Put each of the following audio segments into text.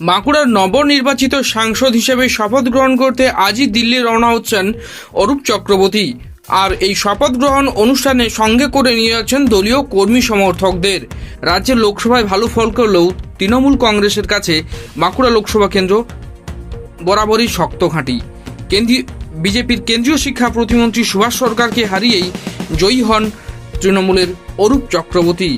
বাঁকুড়ার নবনির্বাচিত সাংসদ হিসেবে শপথ গ্রহণ করতে আজই দিল্লি রওনা হচ্ছেন অরূপ চক্রবর্তী। আর এই শপথ গ্রহণ অনুষ্ঠানে সঙ্গে করে নিয়ে যাচ্ছেন দলীয় কর্মী সমর্থকদের। রাজ্যের লোকসভায় ভালো ফল করলেও তৃণমূল কংগ্রেসের কাছে বাঁকুড়া লোকসভা কেন্দ্র বরাবরই শক্ত ঘাঁটি। কেন্দ্রীয় বিজেপির কেন্দ্রীয় শিক্ষা প্রতিমন্ত্রী সুভাষ সরকারকে হারিয়েই জয়ী হন তৃণমূলের অরূপ চক্রবর্তী।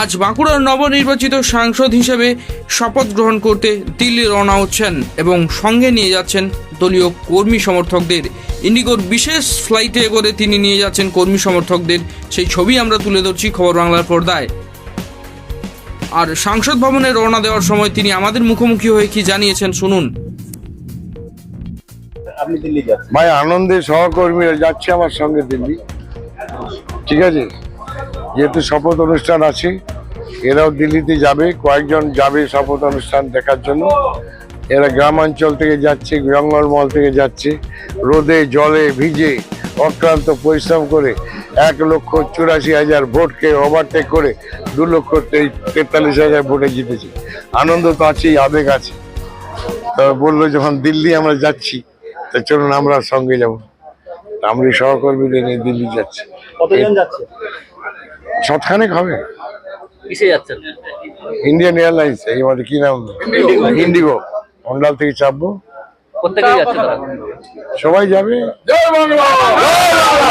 আজ বাঁকুড়ার নবনির্বাচিত সাংসদ হিসেবে শপথ গ্রহণ করতে দিল্লি রওনা হচ্ছেন এবং সঙ্গে নিয়ে যাচ্ছেন দলীয় কর্মী সমর্থকদের। ইন্ডিগোর বিশেষ ফ্লাইটে করে তিনি নিয়ে যাচ্ছেন কর্মী সমর্থকদের। সেই ছবি আমরা তুলে ধরছি খবর বাংলার পর্দায়। আর সাংসদ ভবনে রওনা দেওয়ার সময় তিনি আমাদের মুখোমুখি হয়ে কি জানিয়েছেন শুনুন। আপনি ভাই আনন্দে সহকর্মীরা যাচ্ছে আমার সঙ্গে দিল্লি। ঠিক আছে? যেহেতু শপথ অনুষ্ঠান আছে, এরাও দিল্লিতে যাবে, কয়েকজন যাবে শপথ অনুষ্ঠান দেখার জন্য। এরা গ্রামাঞ্চল থেকে যাচ্ছে জঙ্গলমহল থেকে যাচ্ছে, রোদে, জলে ভিজে, অক্লান্ত পরিশ্রম করে এক লক্ষ চুরাশি হাজার ভোটকে ওভারটেক করে দু লক্ষ তেতাল্লিশ হাজার ভোটে জিতেছে। আনন্দ তো আছেই, আবেগ আছে। তবে বলল যখন দিল্লি আমরা যাচ্ছি, তা চলুন আমরা সঙ্গে যাব। আমরা সহকর্মীদের নিয়ে দিল্লি যাচ্ছে? সৎখানেক হবে। কিসে যাচ্ছেন? ইন্ডিয়ান এয়ারলাইন্স এই আমাদের কি নাম? ইন্ডিগো অন্ডাল থেকে চাপবো। সবাই যাবে। জয় সবাই যাবে